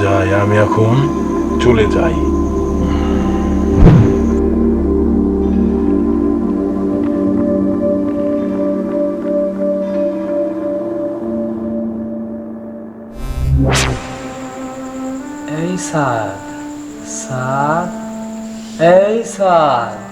যাই আমি এখন চলে যাই। এই স্যার স্যার এই স্যার।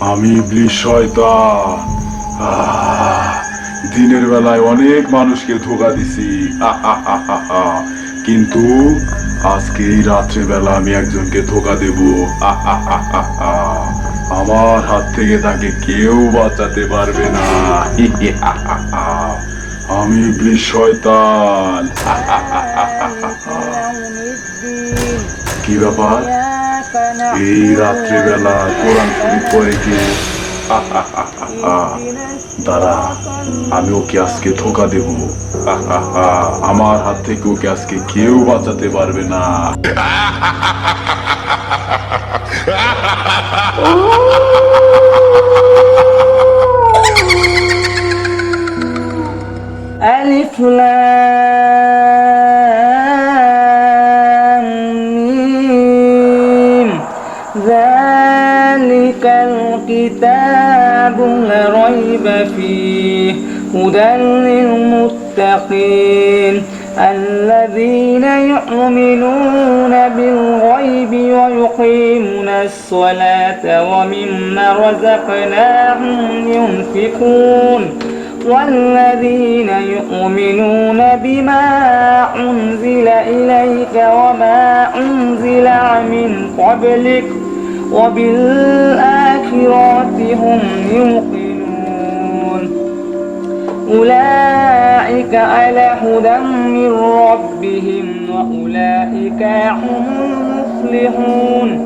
আমি শয়তান। দিনের বেলায় অনেক মানুষকে ধোকা দিছি। কিন্তু আজকে এই রাত্রে বেলা আমি একজনকে ধোকা দেব। আমার হাত থেকে তাকে কেউ বাঁচাতে পারবে না। আমি ইবলিশ শয়তান। কি ব্যাপার? এই রাত্রিবেলা কোরআন শরীফ পড়ে কে? দাঁড়া, আমি ওকে আজকে ধোকা দেব। আমার হাত থেকে ওকে আজকে কেউ বাঁচাতে পারবে না। ألف لام ذلك الكتاب لا ريب فيه. هدى للمتقين. الذين يؤمنون ويقيمون الصلاة ومما رزقناهم ينفقون والذين يؤمنون بما أنزل إليك وما أنزل من قبلك وبالآخرة هم يوقنون. أولئك على هدى من ربهم وأولئك هم المفلحون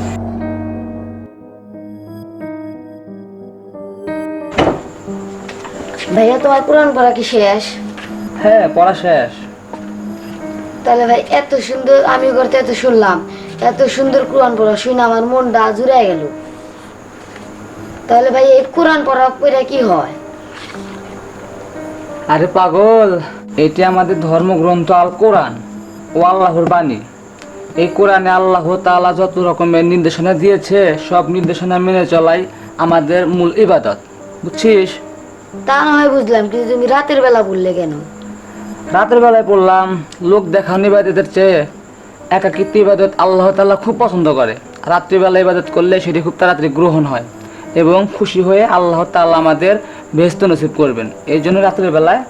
ভাইয়া তোমার কোরআন পড়া কি শেষ? হ্যাঁ পড়া শেষ। তাহলে ভাই এত সুন্দর আমি করতে এত শুনলাম এত সুন্দর কোরআন পড়া শুনে আমার মনটা জুড়ে গেল। তাহলে ভাই এই কোরআন পড়া পড়া কি হয়? আরে পাগল এটি আমাদের ধর্মগ্রন্থ আল কোরআন ও আল্লাহর বাণী। এই কোরআনে আল্লাহ তাআলা যত রকমের নির্দেশনা দিয়েছে সব নির্দেশনা মেনে চলাই আমাদের মূল ইবাদত। বুঝছিস? তা না হয় বুঝলাম, কিন্তু তুমি রাতের বেলা বললে কেন? রাতের বেলায় পড়লাম লোক দেখানো ইবাদতের চেয়ে একাকিত্ব ইবাদত আল্লাহ তাআলা খুব পছন্দ করে। রাত্রিবেলা ইবাদত করলে সেটি খুব তাড়াতাড়ি গ্রহণ হয় এবং খুশি হয়ে আল্লাহ তাআলা আমাদের বেহস্ত নসিব করবেন। এই জন্য রাত্রের বেলায়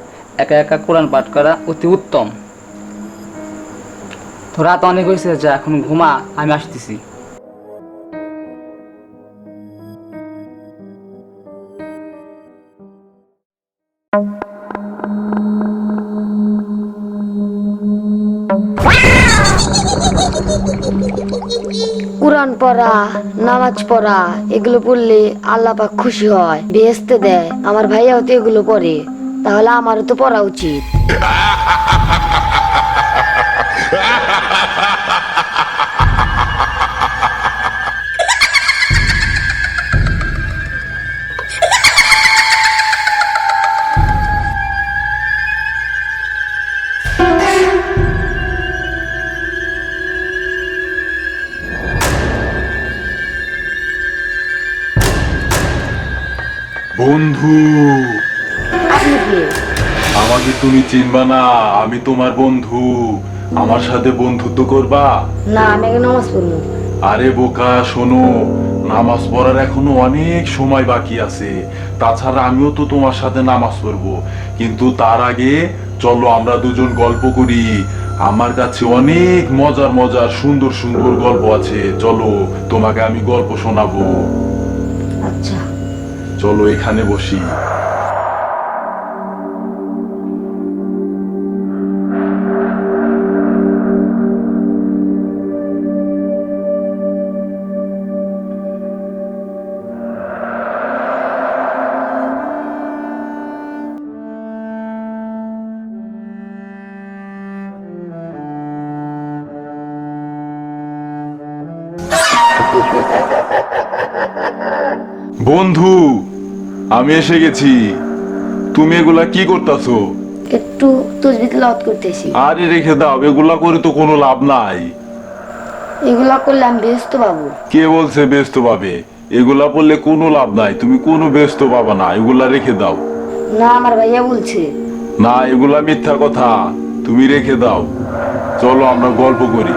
একা একা কোরআন পাঠ করা অতি উত্তম। তো রাত অনেক হয়েছে, যা এখন ঘুমা, আমি আসতেছি। পড়া, নামাজ পড়া, এগুলো পড়লে আল্লাহ পাক খুশি হয় বেহেস্তে দেয়। আমার ভাইয়াও তো এগুলো পড়ে, তাহলে আমারও তো পড়া উচিত। বন্ধু। আপনি কে? আমাকে তুমি চিনবা না আমি তোমার বন্ধু। আমার সাথে বন্ধুত্ব করবা? না আমি আগে নামাজ পড়ব। আরে বোকা শোনো নামাজ পড়ার এখনও অনেক সময় বাকি আছে। তাছাড়া আমিও তো তোমার সাথে নামাজ পড়ব। কিন্তু তার আগে চলো আমরা দুজন গল্প করি। আমার কাছে অনেক মজার মজার সুন্দর সুন্দর গল্প আছে। চলো তোমাকে আমি গল্প শোনাবো। আচ্ছা। চলো এখানে বসি। বন্ধু আমি এসে গেছি। তুমি এগুলা কি করতেছো? একটু তসবি তেলাওয়াত করতেছি আরে রেখে দাও এগুলা করে তো কোনো লাভ নাই। এগুলা করলে আমি ব্যস্ত পাবো। কে বলছে ব্যস্ত পাবে? এগুলা পড়লে কোনো লাভ নাই তুমি কোনো ব্যস্ত পাবা না এগুলা রেখে দাও। না আমার ভাইয়া বলছে। না এগুলা মিথ্যা কথা তুমি রেখে দাও। চলো আমরা গল্প করি।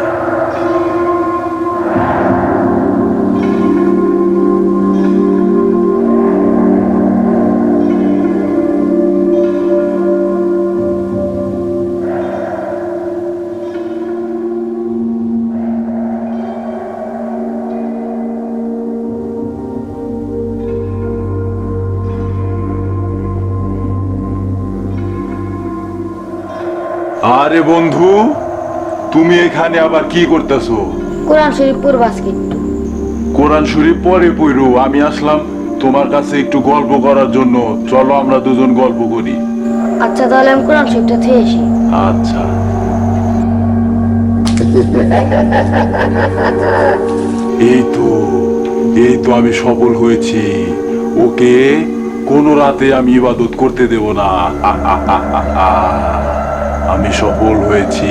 আরে বন্ধু তুমি এখানে আবার কি করতেছো? কোরআন শরীফ পড়ব আজকে একটু। কোরআন শরীফ পরে পড়ো আমি আসলাম তোমার কাছে একটু গল্প করার জন্য। চলো আমরা দুজন গল্প করি। আচ্ছা তাহলে আমি কোরআন শরীফটা থেকে আসি। আচ্ছা। এই তো এই তো আমি সফল হয়েছি। ওকে কোনো রাতে আমি ইবাদত করতে দেব না। আমি সফল হয়েছি।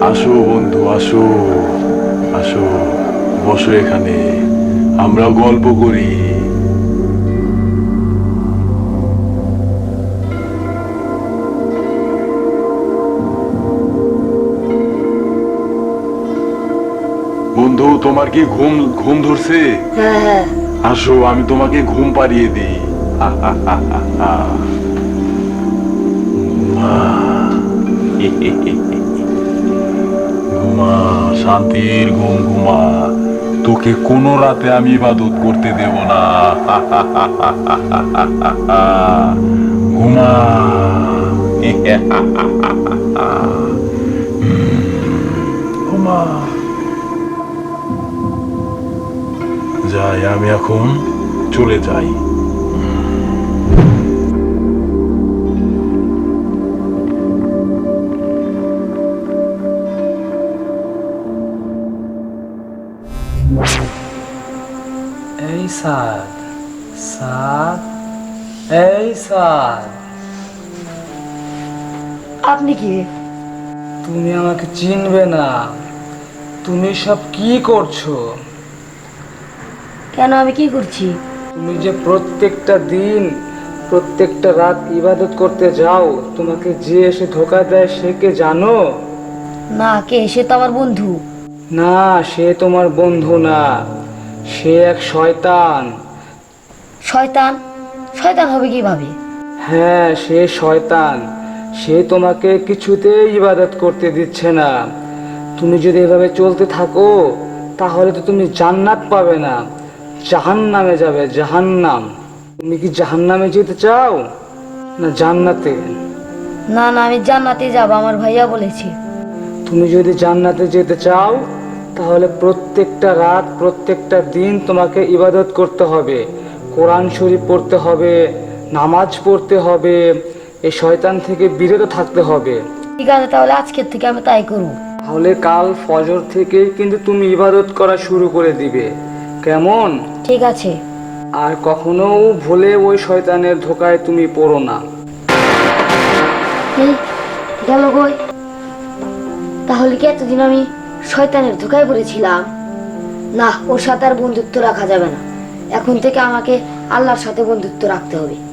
আসো বন্ধু আসো। আসো বসো এখানে। আমরা গল্প করি। বন্ধু তোমার কি ঘুম ঘুম ধরছে? হ্যাঁ হ্যাঁ। আসো আমি তোমাকে ঘুম পাড়িয়ে দিই। ঘুমা, শান্তির ঘুম ঘুমা। তোকে কোনো রাতে আমি ইবাদত করতে দেব না। ঘুমা। ঘুমা। যাই, আমি এখন চলে যাই। এই সাদ সাদ এই সাদ আপনি কি? তুমি আমাকে চিনবে না। তুমি সব কি করছ? কেন আমি কি করছি? তুমি যে প্রত্যেকটা দিন প্রত্যেকটা রাত ইবাদত করতে যাও তোমাকে যে এসে ধোকা দেয় সে কে জানো? না কে? সে তো আমার বন্ধু। না সে তোমার বন্ধু না। সে এক শয়তান। শয়তান? শয়তান হবে কীভাবে? হ্যাঁ সে শয়তান। সে তোমাকে কিছুতেই ইবাদত করতে দিচ্ছে না। তুমি যদি এভাবে চলতে থাকো তাহলে তো তুমি জান্নাত পাবে না। জাহান্নামে যাবে জাহান্নাম। তুমি কি জাহান্নামে যেতে চাও? না জান্নাতে? না না আমি জান্নাতে যাব আমার ভাইয়া বলেছে। তুমি যদি জান্নাতে যেতে চাও তাহলে প্রত্যেকটা রাত প্রত্যেকটা দিন তোমাকে ইবাদত করতে হবে। কোরআন শরীফ পড়তে হবে নামাজ পড়তে হবে এই শয়তান থেকে বিরত থাকতে হবে। ঠিক আছে তাহলে আজকের থেকে আমি তাই করব। তাহলে কাল ফজর থেকে কিন্তু তুমি ইবাদত করা শুরু করে দিবে। কেমন? ঠিক আছে। আর কখনো ভুলে ওই শয়তানের ধোকায় তুমি পড়ো না। গেল কই? তাহলে কি এতদিন আমি শয়তানের ধোকায় পড়েছিলাম। না ওর সাথে আর বন্ধুত্ব রাখা যাবে না। এখন থেকে আমাকে আল্লাহর সাথে বন্ধুত্ব রাখতে হবে।